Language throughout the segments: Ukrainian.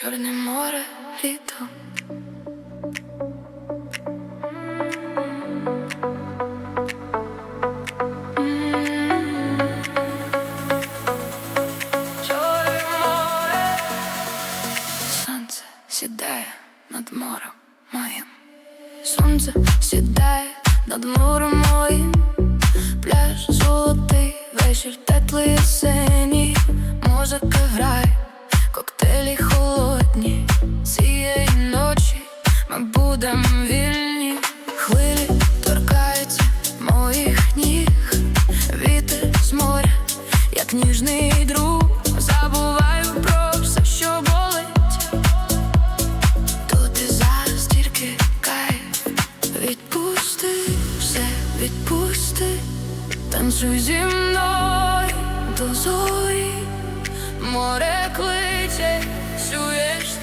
Чорне море літо. Море. Сонце сідає над морем моїм. Сонце сідає над морем моїм. Пляж золотий, вечір теплий осенній. Музика грає, коктейлі холодні. Будемо вільні. Хвилі торкаються моїх ніг. Вітер з моря, як ніжний друг. Забуваю про все, що болить. Тут і зараз тільки кайф Відпусти, все відпусти, танцюй зі мною до зорі, море кличе, чуєш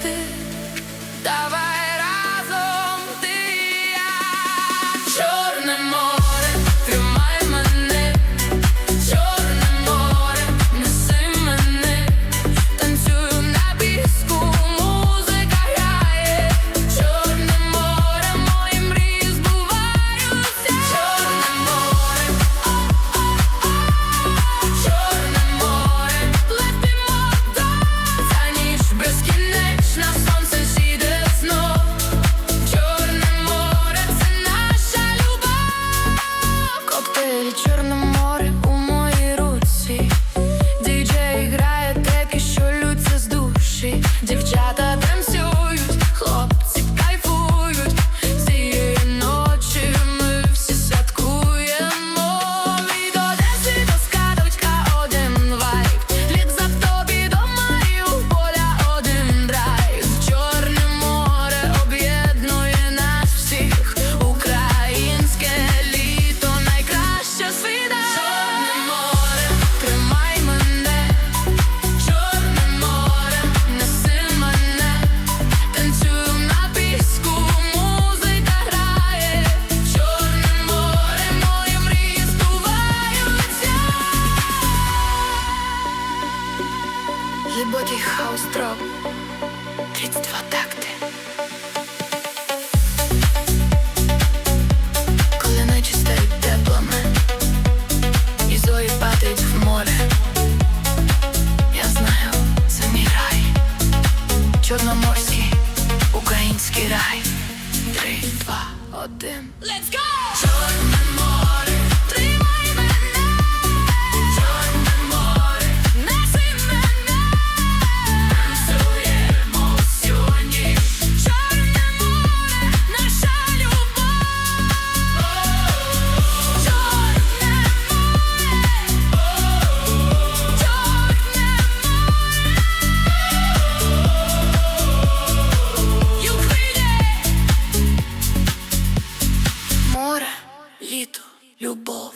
Глибокий хаус дроп 32 такти. Коли ночі стають теплими І зої падають в море Я знаю, це мій рай. Чорноморський, український рай. Три, два, один. Let's go! любов.